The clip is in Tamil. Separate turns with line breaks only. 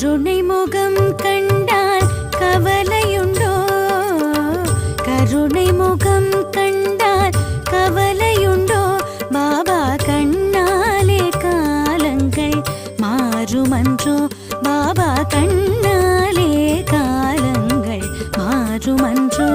கருணை முகம் கண்டால் கவலையுண்டோ கருணை முகம் கண்டால் கவலையுண்டோ பாபா கண்ணாலே காலங்கள் மாறுமன்றோ பாபா கண்ணாலே காலங்கள் மாறுமன்றோ